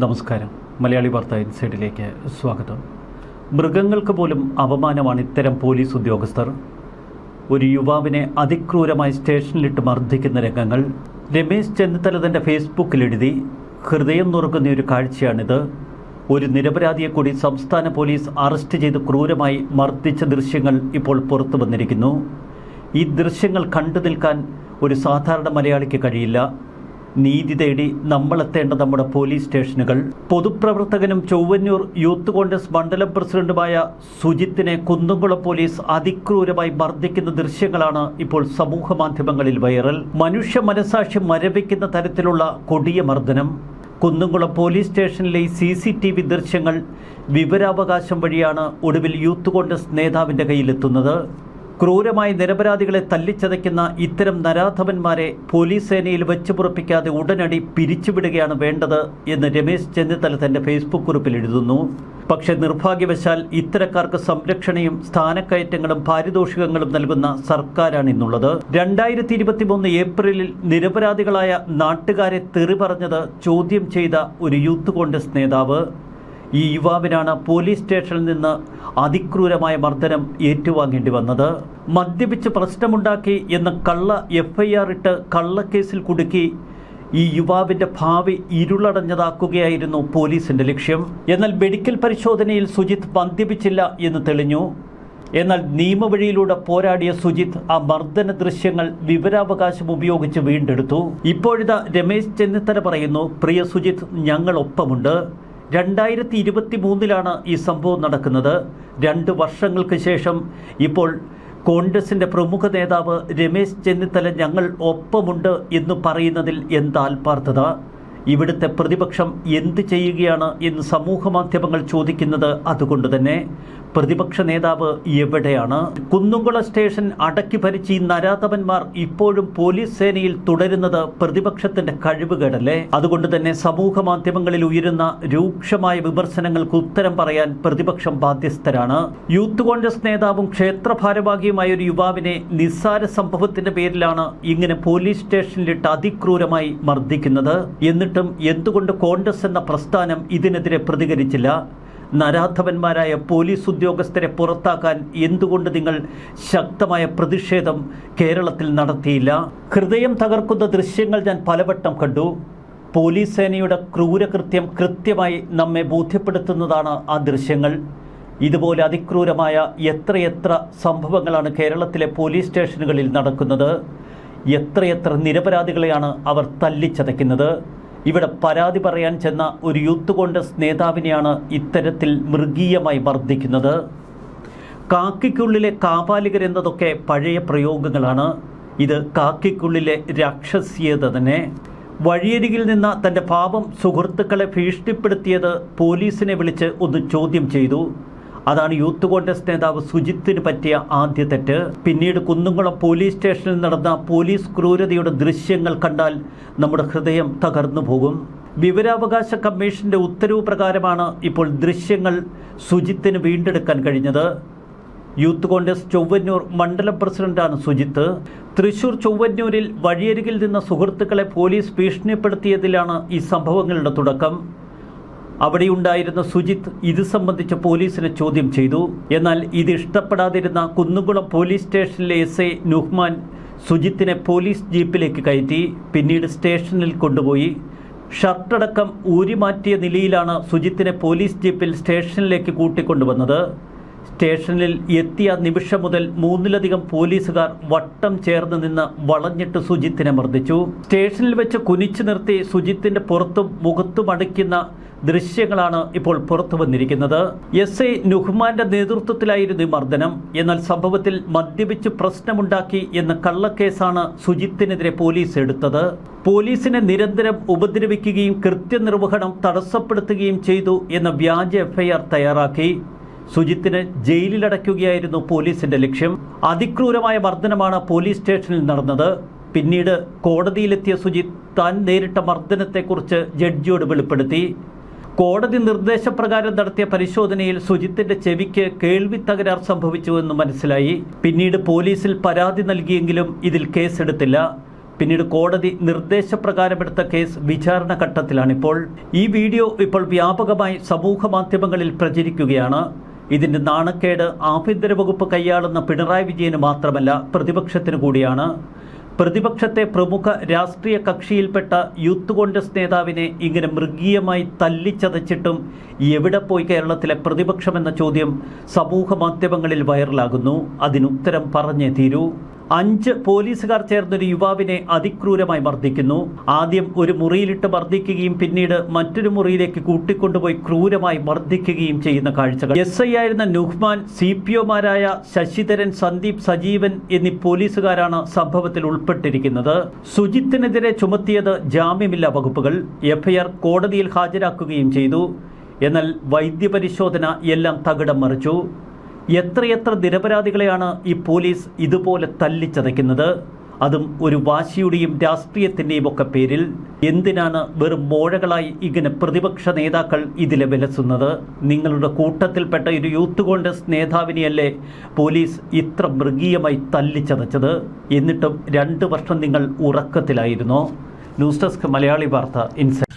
നമസ്കാരം. മലയാളി വാർത്ത ഇൻസൈഡിലേക്ക് സ്വാഗതം. മൃഗങ്ങൾക്ക് പോലും അപമാനമാണ് ഇത്തരം പോലീസ് ഉദ്യോഗസ്ഥർ. ഒരു യുവാവിനെ അതിക്രൂരമായി സ്റ്റേഷനിലിട്ട് മർദ്ദിക്കുന്ന രംഗങ്ങൾ രമേശ് ചെന്നിത്തല തന്റെ ഫേസ്ബുക്കിലെഴുതി ഹൃദയം നുറുക്കുന്ന ഒരു കാഴ്ചയാണിത്. ഒരു നിരപരാധിയെ കൂടി സംസ്ഥാന പോലീസ് അറസ്റ്റ് ചെയ്ത് ക്രൂരമായി മർദ്ദിച്ച ദൃശ്യങ്ങൾ ഇപ്പോൾ പുറത്തു വന്നിരിക്കുന്നു. ഈ ദൃശ്യങ്ങൾ കണ്ടു നിൽക്കാൻ ഒരു സാധാരണ മലയാളിക്ക് കഴിയില്ല. നീതി തേടി നമ്മളെത്തേണ്ട നമ്മുടെ പോലീസ് സ്റ്റേഷനുകൾ. പൊതുപ്രവർത്തകനും ചൊവ്വന്നൂർ യൂത്ത് കോൺഗ്രസ് മണ്ഡലം പ്രസിഡന്റുമായ സുജിത്തിനെ കുന്നംകുളം പോലീസ് അതിക്രൂരമായി മർദ്ദിക്കുന്ന ദൃശ്യങ്ങളാണ് ഇപ്പോൾ സമൂഹ മാധ്യമങ്ങളിൽ വൈറൽ. മനുഷ്യ മനസാക്ഷി മരവിക്കുന്ന തരത്തിലുള്ള കൊടിയ മർദ്ദനം. കുന്നംകുളം പോലീസ് സ്റ്റേഷനിലെ സി സി ടി വി ദൃശ്യങ്ങൾ വിവരാവകാശം വഴിയാണ് ഒടുവിൽ യൂത്ത് കോൺഗ്രസ് നേതാവിന്റെ കയ്യിലെത്തുന്നത്. ക്രൂരമായി നിരപരാധികളെ തല്ലിച്ചതയ്ക്കുന്ന ഇത്തരം നരാധവന്മാരെ പോലീസ് സേനയിൽ വെച്ച് പുറപ്പിക്കാതെ ഉടനടി പിരിച്ചുവിടുകയാണ് വേണ്ടത് എന്ന് രമേശ് ചെന്നിത്തല തന്റെ ഫേസ്ബുക്ക് കുറിപ്പിൽ എഴുതുന്നു. പക്ഷേ നിർഭാഗ്യവശാൽ ഇത്തരക്കാർക്ക് സംരക്ഷണയും സ്ഥാനക്കയറ്റങ്ങളും പാരിതോഷികങ്ങളും നൽകുന്ന സർക്കാരാണ് ഇന്നുള്ളത്. രണ്ടായിരത്തി ഇരുപത്തി മൂന്ന് ഏപ്രിലിൽ നിരപരാധികളായ നാട്ടുകാരെ തെറി പറഞ്ഞത് ചോദ്യം ചെയ്ത ഒരു യൂത്ത് കോൺഗ്രസ് നേതാവ്. ഈ യുവാവിനാണ് പോലീസ് സ്റ്റേഷനിൽ നിന്ന് അതിക്രൂരമായ മർദ്ദനം ഏറ്റുവാങ്ങേണ്ടി വന്നത്. മദ്യപിച്ച് പ്രശ്നമുണ്ടാക്കി എന്ന കള്ള എഫ് ഐ ആർ ഇട്ട് കള്ളക്കേസിൽ കുടുക്കി ഈ യുവാവിന്റെ ഭാവി ഇരുളടഞ്ഞതാക്കുകയായിരുന്നു പോലീസിന്റെ ലക്ഷ്യം. എന്നാൽ മെഡിക്കൽ പരിശോധനയിൽ സുജിത്ത് മദ്യപിച്ചില്ല എന്ന് തെളിഞ്ഞു. എന്നാൽ നിയമവഴിയിലൂടെ പോരാടിയ സുജിത്ത് ആ മർദ്ദന ദൃശ്യങ്ങൾ വിവരാവകാശം ഉപയോഗിച്ച് വീണ്ടെടുത്തു. ഇപ്പോഴിതാ രമേശ് ചെന്നിത്തല പറയുന്നു പ്രിയ സുജിത്ത് ഞങ്ങൾ ഒപ്പമുണ്ട് രണ്ടായിരത്തി ഇരുപത്തി മൂന്നിലാണ് ഈ സംഭവം നടക്കുന്നത്. രണ്ട് വർഷങ്ങൾക്ക് ശേഷം ഇപ്പോൾ കോൺഗ്രസിന്റെ പ്രമുഖ നേതാവ് രമേശ് ചെന്നിത്തല ഞങ്ങൾ ഒപ്പമുണ്ട് എന്ന് പറയുന്നതിൽ എന്താൽപാർത്ഥത ഇവിടുത്തെ പ്രതിപക്ഷം എന്ത് ചെയ്യുകയാണ് എന്ന് സമൂഹ മാധ്യമങ്ങൾ ചോദിക്കുന്നത് അതുകൊണ്ട് തന്നെ പ്രതിപക്ഷ നേതാവ് എവിടെയാണ്? കുന്നുംകുളം സ്റ്റേഷൻ അടക്കി ഭരിച്ച് ഈ നരാധവന്മാർ ഇപ്പോഴും പോലീസ് സേനയിൽ തുടരുന്നത് പ്രതിപക്ഷത്തിന്റെ കഴിവുകേടല്ലേ? അതുകൊണ്ട് തന്നെ സമൂഹ മാധ്യമങ്ങളിൽ ഉയരുന്ന രൂക്ഷമായ വിമർശനങ്ങൾക്ക് ഉത്തരം പറയാൻ പ്രതിപക്ഷം ബാധ്യസ്ഥരാണ്. യൂത്ത് കോൺഗ്രസ് നേതാവും ക്ഷേത്ര ഭാരവാഹിയുമായ ഒരു യുവാവിനെ നിസ്സാര സംഭവത്തിന്റെ പേരിലാണ് ഇങ്ങനെ പോലീസ് സ്റ്റേഷനിലിട്ട് അതിക്രൂരമായി മർദ്ദിക്കുന്നത്. എന്നിട്ടും എന്തുകൊണ്ട് കോൺഗ്രസ് എന്ന പ്രസ്ഥാനം ഇതിനെതിരെ പ്രതികരിച്ചില്ല? നരാധവന്മാരായ പോലീസ് ഉദ്യോഗസ്ഥരെ പുറത്താക്കാൻ എന്തുകൊണ്ട് നിങ്ങൾ ശക്തമായ പ്രതിഷേധം കേരളത്തിൽ നടത്തിയില്ല? ഹൃദയം തകർക്കുന്ന ദൃശ്യങ്ങൾ ഞാൻ പലവട്ടം കണ്ടു. പോലീസ് സേനയുടെ ക്രൂരകൃത്യം കൃത്യമായി നമ്മെ ബോധ്യപ്പെടുത്തുന്നതാണ് ആ ദൃശ്യങ്ങൾ. ഇതുപോലെ അതിക്രൂരമായ എത്രയെത്ര സംഭവങ്ങളാണ് കേരളത്തിലെ പോലീസ് സ്റ്റേഷനുകളിൽ നടക്കുന്നത്? എത്രയെത്ര നിരപരാധികളെയാണ് അവർ തല്ലിച്ചതയ്ക്കുന്നത്? ഇവിടെ പരാതി പറയാൻ ചെന്ന ഒരു യൂത്ത് കോൺഗ്രസ് നേതാവിനെയാണ് ഇത്തരത്തിൽ മൃഗീയമായി മർദ്ദിക്കുന്നത്. കാക്കിക്കുള്ളിലെ കാപാലികർ എന്നതൊക്കെ പഴയ പ്രയോഗങ്ങളാണ്. ഇത് കാക്കിക്കുള്ളിലെ രാക്ഷസീയത തന്നെ. വഴിയരികിൽ നിന്ന് തന്റെ പാപം സുഹൃത്തുക്കളെ ഭീഷണിപ്പെടുത്തിയത് പോലീസിനെ വിളിച്ച് ഒന്ന് ചോദ്യം ചെയ്തു. അതാണ് യൂത്ത് കോൺഗ്രസ് നേതാവ് സുജിത്തിന് പറ്റിയ ആദ്യ തെറ്റ്. പിന്നീട് കുന്നുംകുളം പോലീസ് സ്റ്റേഷനിൽ നടന്ന പോലീസ് ക്രൂരതയുടെ ദൃശ്യങ്ങൾ കണ്ടാൽ നമ്മുടെ ഹൃദയം തകർന്നു പോകും. വിവരാവകാശ കമ്മീഷന്റെ ഉത്തരവ് പ്രകാരമാണ് ഇപ്പോൾ ദൃശ്യങ്ങൾ സുജിത്തിന് വീണ്ടെടുക്കാൻ കഴിഞ്ഞത്. യൂത്ത് കോൺഗ്രസ് ചൊവ്വന്നൂർ മണ്ഡലം പ്രസിഡന്റാണ് സുജിത്ത്. തൃശൂർ ചൊവ്വന്നൂരിൽ വഴിയരികിൽ നിന്ന സുഹൃത്തുക്കളെ പോലീസ് ഭീഷണിപ്പെടുത്തിയതിലാണ് ഈ സംഭവങ്ങളുടെ തുടക്കം. അവിടെയുണ്ടായിരുന്ന സുജിത്ത് ഇത് സംബന്ധിച്ച് പോലീസിനെ ചോദ്യം ചെയ്തു. എന്നാൽ ഇത് ഇഷ്ടപ്പെടാതിരുന്ന കുന്നുകുളം പോലീസ് സ്റ്റേഷനിലെ എസ് ഐ നുഹ്മാൻ സുജിത്തിനെ പോലീസ് ജീപ്പിലേക്ക് കയറ്റി പിന്നീട് സ്റ്റേഷനിൽ കൊണ്ടുപോയി. ഷർട്ടടക്കം ഊരിമാറ്റിയ നിലയിലാണ് സുജിത്തിനെ പോലീസ് ജീപ്പിൽ സ്റ്റേഷനിലേക്ക് കൂട്ടിക്കൊണ്ടുവന്നത്. സ്റ്റേഷനിൽ എത്തിയ നിമിഷം മുതൽ മൂന്നിലധികം പോലീസുകാർ വട്ടം ചേർന്ന് നിന്ന് വളഞ്ഞിട്ട് സുജിത്തിനെ മർദ്ദിച്ചു. സ്റ്റേഷനിൽ വെച്ച് കുനിച്ചു നിർത്തി സുജിത്തിന്റെ പുറത്തും മുഖത്തും അടിക്കുന്ന ദൃശ്യങ്ങളാണ് ഇപ്പോൾ പുറത്തു വന്നിരിക്കുന്നത്. എസ് ഐ നുഹ്മാന്റെ നേതൃത്വത്തിലായിരുന്നു മർദ്ദനം. എന്നാൽ സംഭവത്തിൽ മദ്യപിച്ച് പ്രശ്നമുണ്ടാക്കി എന്ന കള്ളക്കേസാണ് സുജിത്തിനെതിരെ പോലീസ് എടുത്തത്. പോലീസിനെ നിരന്തരം ഉപദ്രവിക്കുകയും കൃത്യനിർവഹണം തടസ്സപ്പെടുത്തുകയും ചെയ്തു എന്ന വ്യാജ എഫ്ഐആർ തയ്യാറാക്കി. സുജിത്തിനെ ജയിലിലടയ്ക്കുകയായിരുന്നു പോലീസിന്റെ ലക്ഷ്യം. അതിക്രൂരമായ മർദ്ദനമാണ് പോലീസ് സ്റ്റേഷനിൽ നടന്നത്. പിന്നീട് കോടതിയിലെത്തിയ സുജിത്ത് താൻ നേരിട്ട മർദ്ദനത്തെക്കുറിച്ച് ജഡ്ജിയോട് വെളിപ്പെടുത്തി. കോടതി നിർദ്ദേശപ്രകാരം നടത്തിയ പരിശോധനയിൽ സുജിത്തിന്റെ ചെവിക്ക് കേൾവി തകരാർ സംഭവിച്ചുവെന്ന് മനസ്സിലായി. പിന്നീട് പോലീസിൽ പരാതി നൽകിയെങ്കിലും ഇതിൽ കേസെടുത്തില്ല. പിന്നീട് കോടതി നിർദ്ദേശപ്രകാരമെടുത്ത കേസ് വിചാരണ ഘട്ടത്തിലാണിപ്പോൾ. ഈ വീഡിയോ ഇപ്പോൾ വ്യാപകമായി സമൂഹ മാധ്യമങ്ങളിൽ പ്രചരിക്കുകയാണ്. ഇതിന്റെ നാണക്കേട് ആഭ്യന്തര വകുപ്പ് കൈയാളുന്ന പിണറായി വിജയന് മാത്രമല്ല പ്രതിപക്ഷത്തിന് കൂടിയാണ്. പ്രതിപക്ഷത്തെ പ്രമുഖ രാഷ്ട്രീയ കക്ഷിയിൽപ്പെട്ട യൂത്ത് കോൺഗ്രസ് നേതാവിനെ ഇങ്ങനെ മൃഗീയമായി തല്ലിച്ചതച്ചിട്ടും എവിടെ പോയി കേരളത്തിലെ പ്രതിപക്ഷമെന്ന ചോദ്യം സമൂഹ മാധ്യമങ്ങളിൽ വൈറലാകുന്നു. അതിനുത്തരം പറഞ്ഞേ തീരൂ. അഞ്ച് പോലീസുകാർ ചേർന്നൊരു യുവാവിനെ അതിക്രൂരമായി മർദ്ദിക്കുന്നു. ആദ്യം ഒരു മുറിയിലിട്ട് മർദ്ദിക്കുകയും പിന്നീട് മറ്റൊരു മുറിയിലേക്ക് കൂട്ടിക്കൊണ്ടുപോയി ക്രൂരമായി മർദ്ദിക്കുകയും ചെയ്യുന്ന കാഴ്ചകൾ. എസ് ഐ ആയിരുന്ന നുഹ്മാൻ സി പി ഒമാരായ ശശിധരൻ സന്ദീപ് സജീവൻ എന്നീ പോലീസുകാരാണ് സംഭവത്തിൽ ഉൾപ്പെട്ടിരിക്കുന്നത്. സുജിത്തിനെതിരെ ചുമത്തിയത് ജാമ്യമില്ലാ വകുപ്പുകൾ. എഫ്ഐആർ കോടതിയിൽ ഹാജരാക്കുകയും ചെയ്തു. എന്നാൽ വൈദ്യപരിശോധന എല്ലാം തകിടം മറിച്ചു. എത്രയെത്ര നിരപരാധികളെയാണ് ഈ പോലീസ് ഇതുപോലെ തല്ലിച്ചതയ്ക്കുന്നത്? അതും ഒരു വാശിയുടെയും രാഷ്ട്രീയത്തിന്റെയും ഒക്കെ പേരിൽ. എന്തിനാണ് വെറും മോഴകളായി ഇങ്ങനെ പ്രതിപക്ഷ നേതാക്കൾ ഇതിലെ വിലസുന്നത്? നിങ്ങളുടെ കൂട്ടത്തിൽപ്പെട്ട ഒരു യൂത്ത് കോൺഗ്രസ് നേതാവിനെയല്ലേ പോലീസ് ഇത്ര മൃഗീയമായി തല്ലിച്ചതച്ചത്? എന്നിട്ടും രണ്ട് വർഷം നിങ്ങൾ ഉറക്കത്തിലായിരുന്നു? ന്യൂസ് ഡെസ്ക് മലയാളി വാർത്ത ഇൻസൈറ്റ്